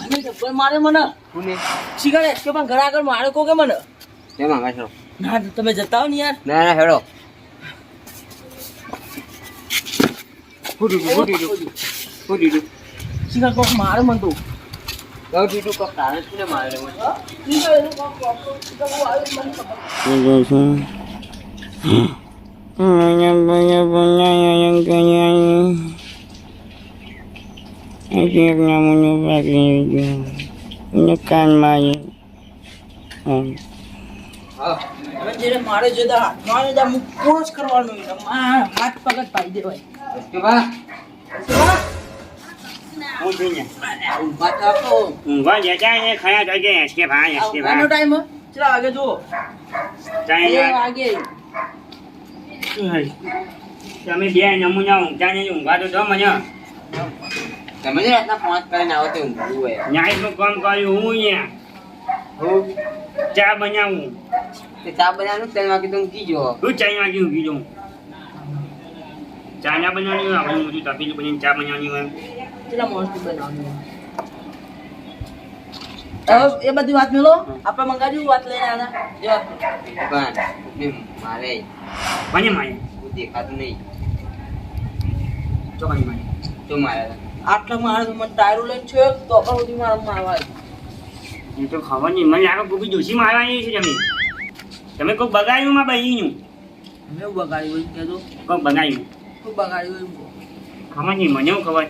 મને જબ્બર મારે મને કોને કે પણ ઘર આગળ મારે કો કે મને કેમ આવા છો ના તમે જતા હો ને યાર ના ના હેડો ફૂટી ફૂટી ફૂટી શીખર કોક મારે મન તો મારે મને na muna ba rin તો હા હવે જેને મારે જુદા દા હાથમાં આવે દા હું જ કરવાનો હાથ પગ પાડી દેવાય. કે બા હું છું ને ઊભા થાતો ઊંઘવા જતા ને ખયા જાય કે એસકે ભાઈ એસકે ભાઈ. આનો ટાઈમ ચલા આગે જુઓ. એ આગે તમે બે નમૂના ઊંઘતા ને ઊંઘવા તો દો મને. તમે જે રાતના પાંચ કરીને આવો તે ઊંઘવું હોય. ન્યાયનું કામ કર્યું હું અહીંયા. હું ચા બનાવું. તે ચા બનાવવાનું ત્રણ વાગે તો ઊંઘી જો હું ચા વાગી ઊંઘી જાઉં. ચા ના બનાવવાની હોય આપણે બધું તાપી બનીને ચા બનાવવાની હોય. કેટલા મોસ્ટ બનાવવાની હવે એ બધી વાત મેળો આપણે મંગાવ્યું વાત લઈને આના? એ વાત મારે. બને મારે. હું દેખાતું નહીં. ચોકડી મારે. તો મારે. આટલા માણસ મને ટાયરો લઈને છે તો પણ સુધી મારા મારવા એ તો ખબર નહીં. મને લાગે કોઈ જોશી મારવાની છે તમે. તમે કોઈ બગાડ્યું માં બહીનું? મેં બગાડ્યું હોય કહેજો. કોઈ બગાડ્યું? કોઈ બગાડ્યું હોય ખબર નહીં. મને એવું ખબર?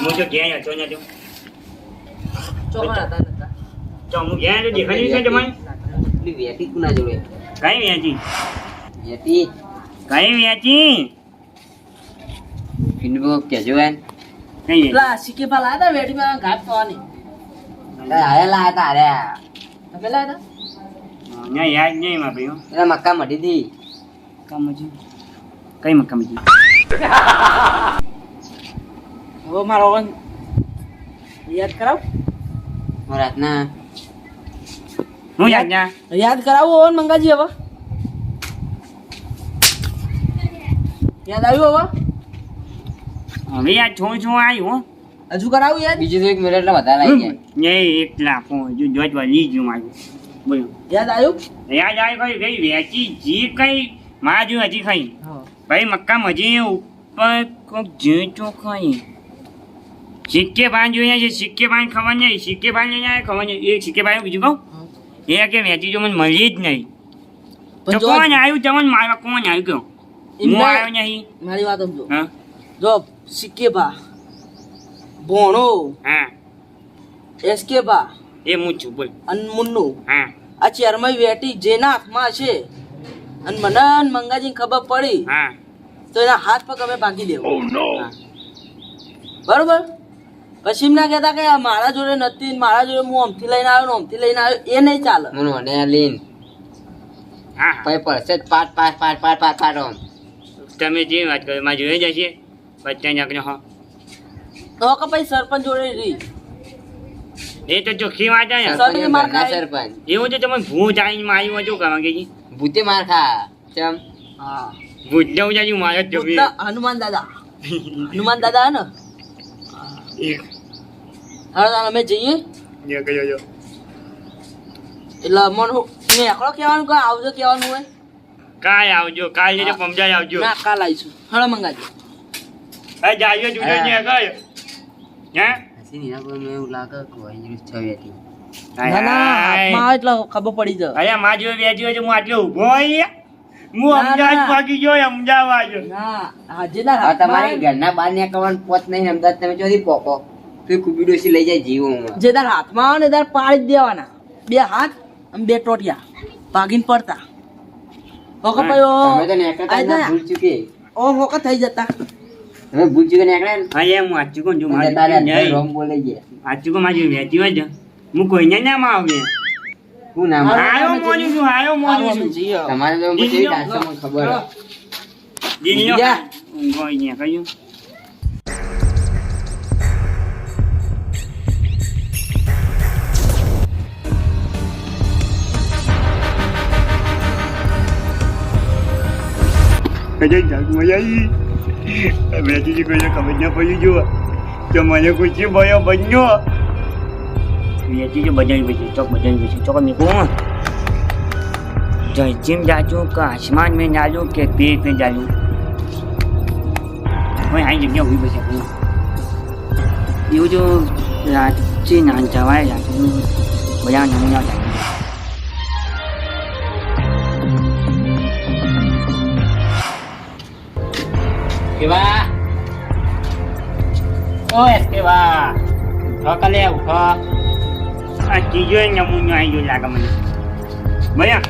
હું તો ઘેર હતો ને તો. ચોકડા હતા નતા. ચો હું ઘેર તો દેખાડ્યું છે તમને વેટી કુના જોડે? કઈ વેચી? વેટી કઈ વેચી? પિંડુ કેજો કઈ વેચી પેલા સિક્કે પા લાયા હતા વેટી માં ઘાટ થવાની આયા હતા અરે. તમે લાયા મને યાદ નહીં માં ભાઈ એના મક્કા મટી હતી કામ છે કઈ મક્કા હતા હવે મારો અવાજ યાદ કરાવ. રાતના. હું યાદ ના. યાદ કરાવો ઓન મંગાજી હવે. યાદ આવ્યું હવે? હવે આ છું છું આવ્યું હજુ કરાવું યાર? બીજી તો એક મિનિટ એટલે વધારે આવી જાય. ને એક લાખો હજુ જોત વળી ગયું મારું બોલો. યાદ આવ્યું? યાદ આવ્યું કઈ ભાઈ વેચી જી કઈ માં જો હજી ખાઈ ભાઈ મક્કા મજી ઉપર કોક જે તો ખાઈ સિક્કે પાન જોઈએ છે. સિક્કે પાન ખબર નહીં સિક્કે પાન લઈને ખબર નહીં. એ સિક્કે પાન બીજું કહું? એ કે વેચી જો મને મળી જ નહીં. તો કોણ આવ્યું? તમને મારા કોણ આવ્યું કયો હું આવ્યો નહીં. મારી વાત સમજો. હા. જો સિક્કે બા ભોણો. હા. એસકે બા એ હું છું બોલ. અને મુન્નુ. હા. આ ચેરમય વેટી જેના હાથમાં છે. અને મને મંગાજી ખબર પડી. હા. તો એના હાથ પગ અમે ભાગી દેવો. બરોબર? પછી એમ ના કહેતા કે આ મારા જોડે નથી મારા જોડે હું આમથી લઈને આવ્યો અમથી આમથી લઈને આવ્યો એ નહીં ચાલે. મને લઈને લીન. હા. પછી પડશે જ પાટ પાટ પાટ પાટ પાટ પાટ તમે જે વાત કરો એમાં જોઈ જશે. બચ્ચા જાગને હા? તો કે ભાઈ સરપંચ જોડે રહી. એ તો ચોખ્ખી વાત છે સરપંચ. એવું તો તમે ભૂત આવીને માર્યું હતું કરવા કે ભૂતે માર ખા. ચમ. હા. ભૂત જાઉં જાજુ મારે જ હનુમાન દાદા. હનુમાન દાદા હે ને? હા હવે અમે જઈએ. કયો એટલે મન મેં એકલો કહેવાનું કે આવજો કહેવાનું હોય? કાલ આવજો કાલ જજો પમજાય આવજો. ના કાલ આવીશું. હળો મંગાજી હા જાજો જુદો હા. જે કર હે? હસી મેં એવું લાગે કે ના ના હાથમાં એટલે ખબર પડી જાય. અરે માં જો વેચી હોય હું આટલો ઊભો અહીંયા. હું અમદાવાદ ભાગી ગયો અમદાવાદ. ના આજે ના તમારી આવે. ઘરના બહાર નીકળવાનું પોત નહીં અમદાવાદ તમે ચોથી પોકો. તો કુબી ડોસી લઈ જાય જીવો જે તાર હાથમાં આવે ને તાર પાડી દેવાના. બે હાથ અને બે ટોટિયા. ભાગીને પડતા. ઓકે તમે તો ભૂલ ચૂકે. ઓ હોકા થઈ જતા. તમે ભૂલ ચૂકે નીકળ્યા હા એમ હું કોણ છું તારે મારું રોમ બોલાઈ ગયા. આચું કો મારી વેચી હોય હું કોઈને નામ આવે શું નામ આયો મોની છું આયો મોની છું. તમારે તો ઈ કેવી લો. ડાન્સો મને ખબર હે. દિલ્હીનો જા. ઊંઘો અહીંયા કયું? કજે જાગ હમણાંથી કોઈને ખબર ના પડી જુઓ. તો મને પૂછ્યું ભયો બન્યો? વેચી કે બજાવી પછી ચોક બજાવી પછી ચોક નીકળું જયચીમ જાજું, કે આસમાન મેં જાજું, કે પેટ મેં જાજું. હવે આ જગ્યા ઊભી પછી આપણું એવું જો રાત્રે ના જવાય રાત્રે બધા નામ ના જાય કેવા ઓ એસ કેવા ઉઠો કલે ઉઠો આ ત્રીજો નમૂનો આવી ગયો લાગે મને ભયા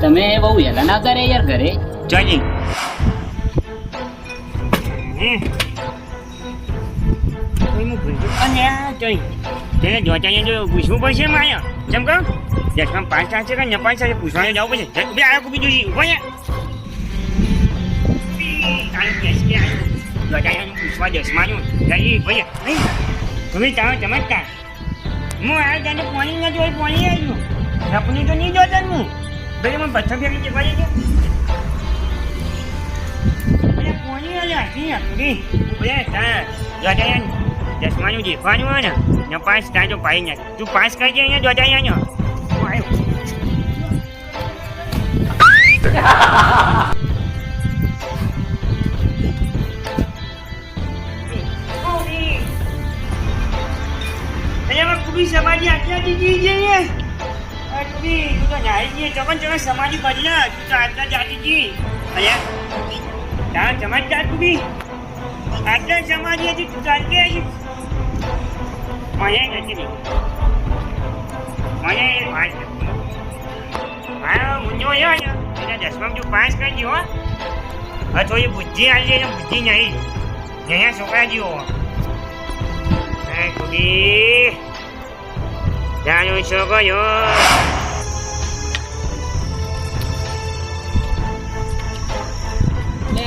તમે બહુ વહેલા ના આવતા રે યાર ઘરે જોજી હમ. કોઈનું ભૂલચૂક અને આ જોઈ તેને જોતાને જો પૂછવું પડશે માયા જેમ કહો દસમાં પાંચ થશે કે ને પાંચ થશે પૂછવાનું જવું પડશે જઈ ઊભી આવ્યો કુબી જોઈ ઊભો યા જોતાને પૂછવા દસમાનું જઈ ભૈયા નહીં તમે તારો ચમત્કાર હું આ તને પાણી ના જોઈ પાણી આવ્યું સપની તો નહીં જોતા હું ભાઈ મને પથ્થર ફેંકી જવા દેજો અરે કોની આલે આખી આખી બે તાર દસમાનું દેખવાનું હોય ને ને તાર તો પાઈ નાખ તું પાંચ કરજે અહીંયા જોડાયન કુબી સમાજી આટલા દીધી અરે કુબી તું તો નાઈ ગઈ ચમન ચોકન સમાજી બદલા તું તો આટલા જાતી જી અહીંયા તાર સમજદાર બી આટલા સમાજી હતી, તું ચાલતી હજી મને નથી મને મારો મુંજો આવ્યો ને એને દસમા તું પાંચ કરી દો હવે થોડી બુદ્ધિ આવી જાય બુદ્ધિ નહીં. અહીંયા છોકરા જીવો. હે, કુબી. જાણું એટલે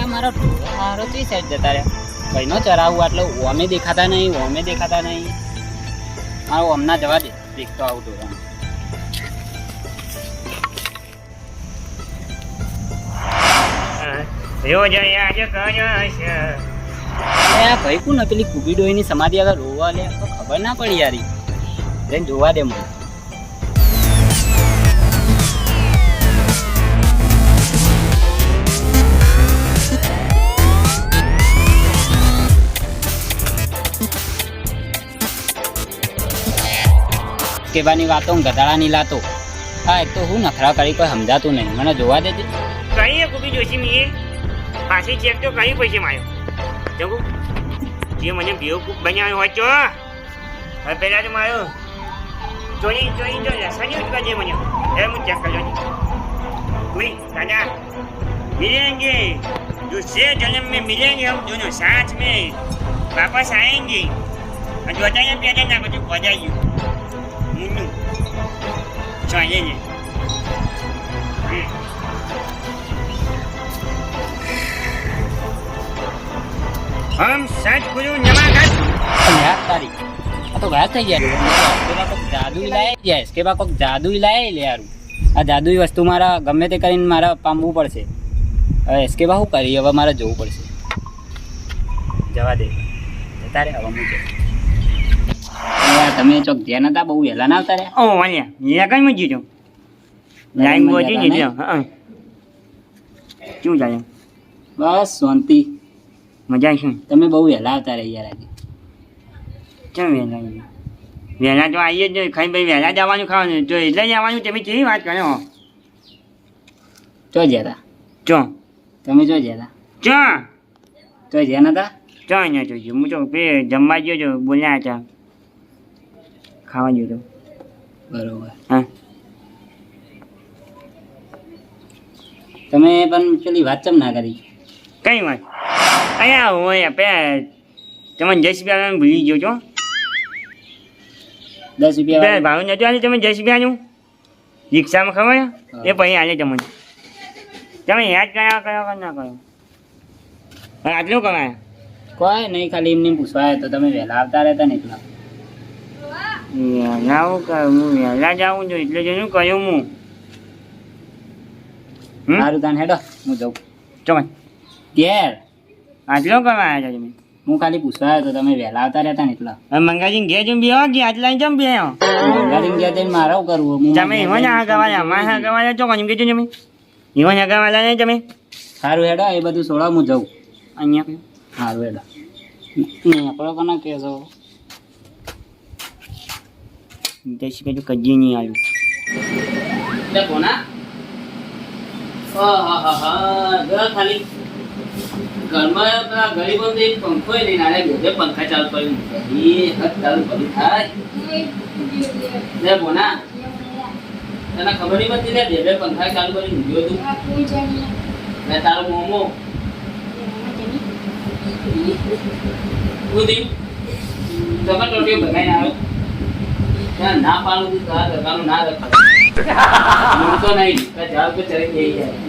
આ મારો મારો કઈ સાઈડ જતા રહ્યા. કઈનો ચરાવું એટલે ઓમે દેખાતા નહીં, ઓમે દેખાતા નહીં. મારો ઓમના જવા દે, દેખતો આવું ઢોરા રોજ યાદ કર્યો છે ભાઈ, કોણ પેલી કુબી ડોહીની સમાધિ આગળ રોવા લે? તો ખબર ના પડી યારી જઈને જોવા દે મને કેવાની વાતો ગધાડાની લાતો. હા, એક તો હું નખરા કરી કોઈ સમજાતું નહીં. મને જોવા દેજે. કઈ કુબી જોશી મીએ? પાછી ચેક તો કઈ પૈસે માર્યો જગુ, જે મને બેવકૂફ બનાવ્યો હોય તો. હવે પહેલા તો મારો Joni, Joni, Joni, Sanyo juga dia punya. Dia pun cakap kalau ni. Kui, tanya. Milenge, dusia jangan me saat me. Bapa sayangi. Aduh, ada yang biasa nak baju kuda yuk. Munu. Soalnya ni. Hmm. Om, saat nyaman? Kan? Ya, tadi. આ તો ગાયબ થઈ જાય. એસકેબા કોક જાદુ લાય ગયા એસકેબા કોઈક જાદુ લાય લે યાર. આ જાદુ વસ્તુ મારા ગમે તે કરીને મારા પામવું પડશે. હવે એસકેબા શું કરી હવે મારે જોવું પડશે. જવા દે. જતા રે હવે મૂકે તમે ચોક ધ્યાન હતા? બહુ વહેલા ના આવતા રે ઓ કઈ લગનમાં જીતો લાઈન બોજી ને? હા શું જાય બસ શાંતિ. મજા છે. તમે બહુ વહેલા આવતા રહ્યા યાર આજે. કેમ વહેલા આવ્યા? વહેલા તો આવીએ જ નહીં. ખાઈ ભાઈ વહેલા જવાનું ખાવાનું. જો એટલે જ આવવાનું. તમે કેવી વાત કરો? ચો જ્યાં હતા. ચો. તમે ચો જ્યાં હતા. ચો. ચો જ્યાં હતા ચો અહીંયા જોઈજો હું તો પે જમવા ગયો છો બોલ્યા હતા. ખાવા ગયો તો. બરોબર. હા. તમે પણ પેલી વાત ચમ ના કરી? કઈ વાત? અહીંયા હોય આપણે તમે જયશ્રી ભૂલી ગયો છો? દસ રૂપિયા ભાવ નતું આવ્યું તમે દસ રૂપિયાનું રિક્ષામાં ખબર? એ પછી આજે તમને. તમે યાદ કર્યા કરો કે ના કરો આટલું કમાયા? કોઈ નહીં ખાલી એમને પૂછવા તો તમે વહેલા આવતા રહેતા ને એટલા. વહેલા હું કહ્યું હું વહેલા જાઉં છું. એટલે જ કહ્યું હું? સારું તાન હેડો હું જાઉં. ચોકન ઘેર. આટલો કરવા આવ્યા છો તમે? હું ખાલી પૂછવા આવ્યો તો તમે વહેલા આવતા રહેતા ને એટલા. મંગાજી ઘેર જમ બેહો કે આટલા જમ બેહો મંગાજી ગયા જઈને મારે શું કરવું હું તમે એવો ને આ ગવાયા માં આ ગવાયા છો કોણ કીધું તમે એવો ને ગવાયા નહીં તમે સારું હેડો એ બધું સોડા હું જઉં. અહીંયા. સારું હેડો. આપણે કોને કહેશો? જઈશ કે કજી નહીં આવ્યું. કોના? હા હા હા હા ખાલી. ઘરમાં પેલા ગરીબોને પંખો ય નહીં નાલે પંખા ચાલુ કરી ચાલુ કરી થાય. બોના. તને ખબર નહીં પડતી, લે બે બે પંખા ચાલુ કરી મૂક્યો તું. લે તારો મોમો. ઉદી તમે ટોટીઓ ભગાઈને આવ્યો? ત્યાં ના પાડું તું, તારા દરગાહનું ના મૂળતો નહીં. તારા ઝાડ પર ચડી જાય.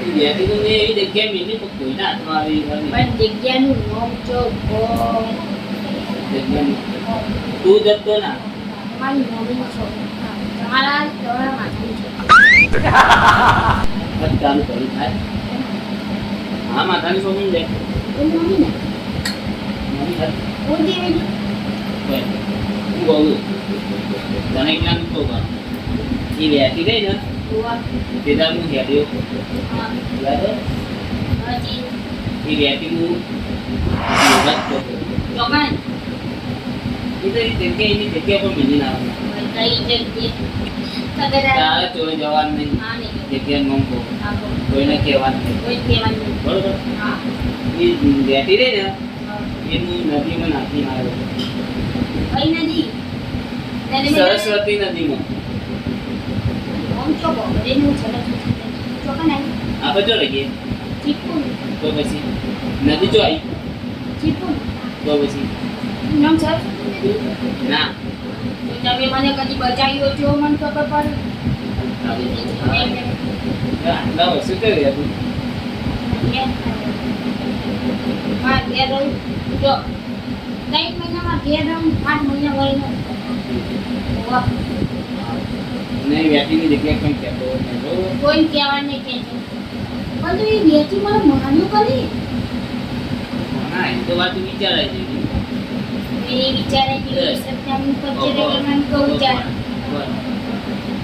એવી જગ્યાએ મિલી તો કોઈને હાથમાં આવી નથી. જગ્યાનું નામ ચોકો તું જતો ના તમારી મમ્મી છો તમારા તમારા માથાની છો હદ ચાલુ થાય હા માથાની સોમી લે મમ્મી ને મમ્મી કોઈ. હું બોલું તને જ્ઞાન તો કર એ બેઠી ગઈ ને તે દાડ હું. હેડ્યો? હજી. એ બેઠી હું યોગા. ચોકાન એ તો એ જગ્યા એની જગ્યા પર મિલી ના આવે? તારે ચોરી જવાનું નહીં. જગ્યા આપો કોઈને કહેવાનું નહીં. બરોબર? હા. એ બેઠી રહી ને. એનું નદીમાં નાખી આવ્યો કઈ નથી તેને મેં સરસ્વતી નદીમાં. આપણે જો લઈએ તો પછી નદી જો આવી. તો પછી. ના. તમે મને કદી બચાવ્યો છો મને ખબર પડે આટલા વર્ષો કરી હતું હા ઘેર રહું. જો ત્રણ મહિનામાં ઘેર રહું આઠ મહિના વાહ, નહીં બેઠીની જગ્યા કંઈ કહેતો નહીં બરોબર કોઈ કહેવા નહીં કે પણ તો એ બેટી મને માન્યું કરી ના એ તો વાત વિચારાય છે એ વિચારે કે સત્યાનું પચ્ચે મને કહું ચાલ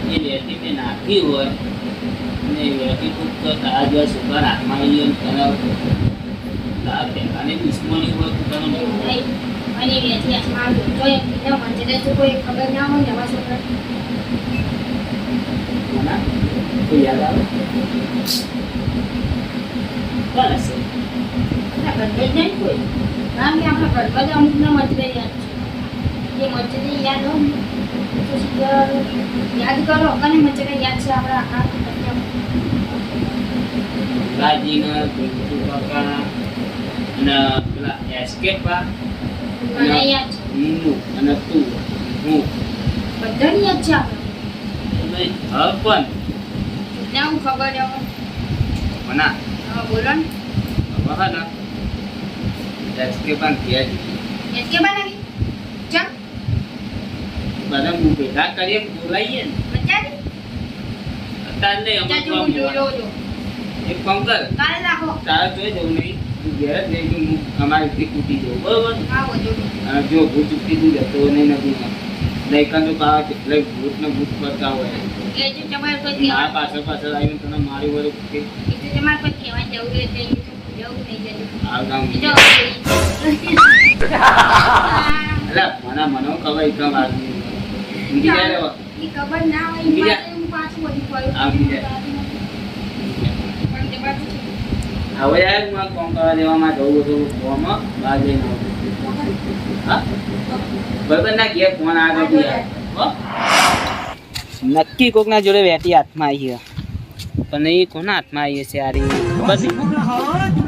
એ બેઠી મેં નાખી હોય ને એ બેઠી ખૂબ તો તારા જેવા સુગર હાથમાં આવી ગયો ને તને તારા પહેલાની દુશ્મની હોય તો તને નહીં. અને એ બેટી હાથમાં આવ્યો. તો એ બીજા કોઈ ખબર ના હોય એવા છોકરા કોઈ યાદ આવે કોણ હશે નહીં કોઈ કારણ કે આપણે ઘરમાં જ અમુકના મંદિરે યાદ છે એ મંદિરે યાદ હોય યાદ કરો અને મંદિરે યાદ છે આપણા આખા રાજીના પેલા એસ્કેપ મને યાદ છે? હું અને તું હું બધાને યાદ છે આપણે અને હર પણ ને હું ખબર છે હવે. મના હા, બોલો ને હવે ને એસ્કેપ પણ ગયા યાદ કે બનાવી ચમ બધા હું ભેગા કરીએ ને બોલાવીએ ને બચાવી અત્યારે નહીં અમુક ચાચુ હું જો જો જો એક કામ કર કાલે રાખો તારે જોઈ જવું નહીં તું ઘેર જ જઈ અમારી કૂટી જવું બરોબર? જો ભૂત ચૂકી તું જતો નહીં નદીમાં લઈકા તો કાવા કેટલાય ભૂતને ભૂત કરતા હોય. એ જો તમારે કોઈ આ પાછળ પાછળ આવીને તને મારી વડે કે એ તમારે કોઈ કહેવા જવું રહે તો જવું નહીં જતું. આ ગામ જો એટલે મને મને ખબર એકદમ આગળ ઊંઘી જાય રે વખત. ખબર ના હોય બીજા- એમાં તો હું પાછું બધું કરું. આ બીજા. પણ તે પાછું હવે યાર હું કરવા દેવામાં જવું બધું કોમાં બહાર જઈને આવું હા? બરાબર ના ઘેર ફોન આગળ? નક્કી કોકના જોડે વેટી હાથમાં આવી પણ એ કોના હાથમાં આવી છે તો કોક છે.